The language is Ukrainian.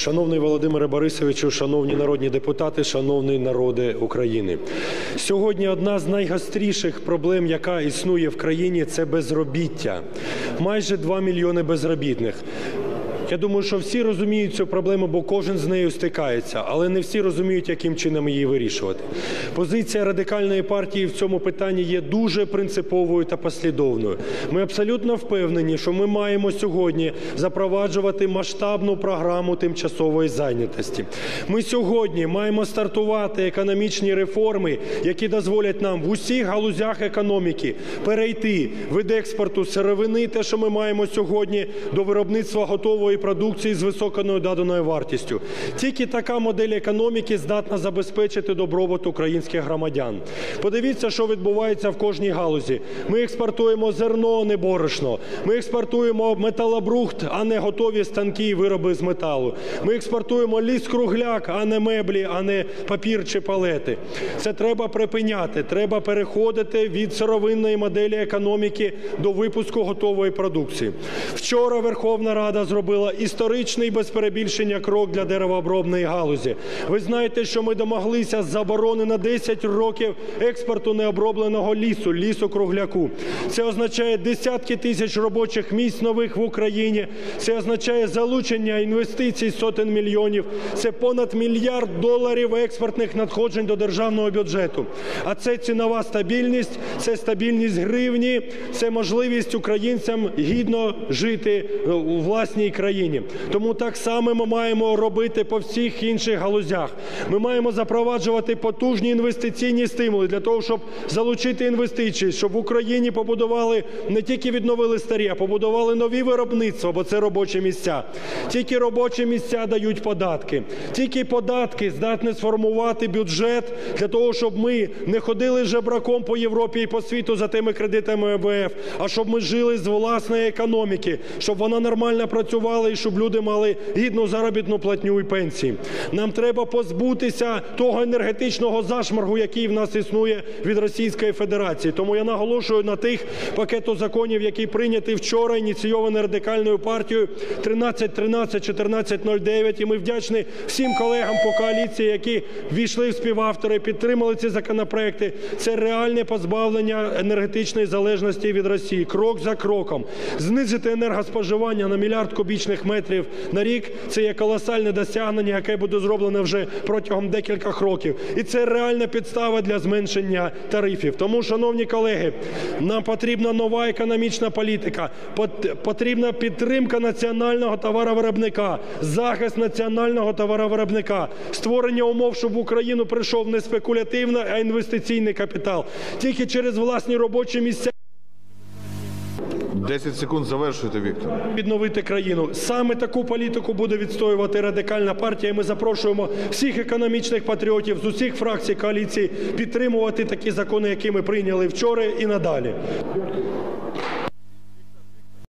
Шановний Володимире Борисовичу, шановні народні депутати, шановний народи України. Сьогодні одна з найгостріших проблем, яка існує в країні, це безробіття. Майже 2 мільйони безробітних. Я думаю, що всі розуміють цю проблему, бо кожен з нею стикається, але не всі розуміють, яким чином її вирішувати. Позиція радикальної партії в цьому питанні є дуже принциповою та послідовною. Ми абсолютно впевнені, що ми маємо сьогодні запроваджувати масштабну програму тимчасової зайнятості. Ми сьогодні маємо стартувати економічні реформи, які дозволять нам в усіх галузях економіки перейти від експорту сировини, те, що ми маємо сьогодні, до виробництва готової продукції з високою доданою вартістю. Тільки така модель економіки здатна забезпечити добробут українських громадян. Подивіться, що відбувається в кожній галузі. Ми експортуємо зерно, а не борошно. Ми експортуємо металобрухт, а не готові станки і вироби з металу. Ми експортуємо ліс-кругляк, а не меблі, а не папір чи палети. Це треба припиняти. Треба переходити від сировинної моделі економіки до випуску готової продукції. Вчора Верховна Рада зробила історичний без перебільшення крок для деревообробної галузі. Ви знаєте, що ми домоглися заборони на 10 років експорту необробленого лісу, лісу кругляку. Це означає десятки тисяч робочих місць нових в Україні. Це означає залучення інвестицій сотень мільйонів. Це понад мільярд доларів експортних надходжень до державного бюджету. А це цінова стабільність, це стабільність гривні, це можливість українцям гідно жити у власній країні. Тому так само ми маємо робити по всіх інших галузях. Ми маємо запроваджувати потужні інвестиційні стимули для того, щоб залучити інвестиції, щоб в Україні побудували не тільки відновили старі, а побудували нові виробництва, бо це робочі місця. Тільки робочі місця дають податки. Тільки податки здатні сформувати бюджет для того, щоб ми не ходили жебраком по Європі і по світу за тими кредитами МВФ, а щоб ми жили з власної економіки, щоб вона нормально працювала і щоб люди мали гідну заробітну платню і пенсії. Нам треба позбутися того енергетичного зашморгу, який в нас існує від Російської Федерації. Тому я наголошую на тих пакету законів, які прийняті вчора, ініційовані радикальною партією 1313, 1409. І ми вдячні всім колегам по коаліції, які ввійшли в співавтори, підтримали ці законопроекти. Це реальне позбавлення енергетичної залежності від Росії. Крок за кроком. Знизити енергоспоживання на мільярд кубічних метрів на рік це є колосальне досягнення, яке буде зроблено вже протягом декількох років. І це реальна підстава для зменшення тарифів. Тому, шановні колеги, нам потрібна нова економічна політика, потрібна підтримка національного товаровиробника, захист національного товаровиробника, створення умов, щоб в Україну прийшов не спекулятивний, а інвестиційний капітал. Тільки через власні робочі місця. 10 секунд завершуйте, Віктор. відновити країну. Саме таку політику буде відстоювати радикальна партія. Ми запрошуємо всіх економічних патріотів з усіх фракцій коаліції підтримувати такі закони, які ми прийняли вчора і надалі.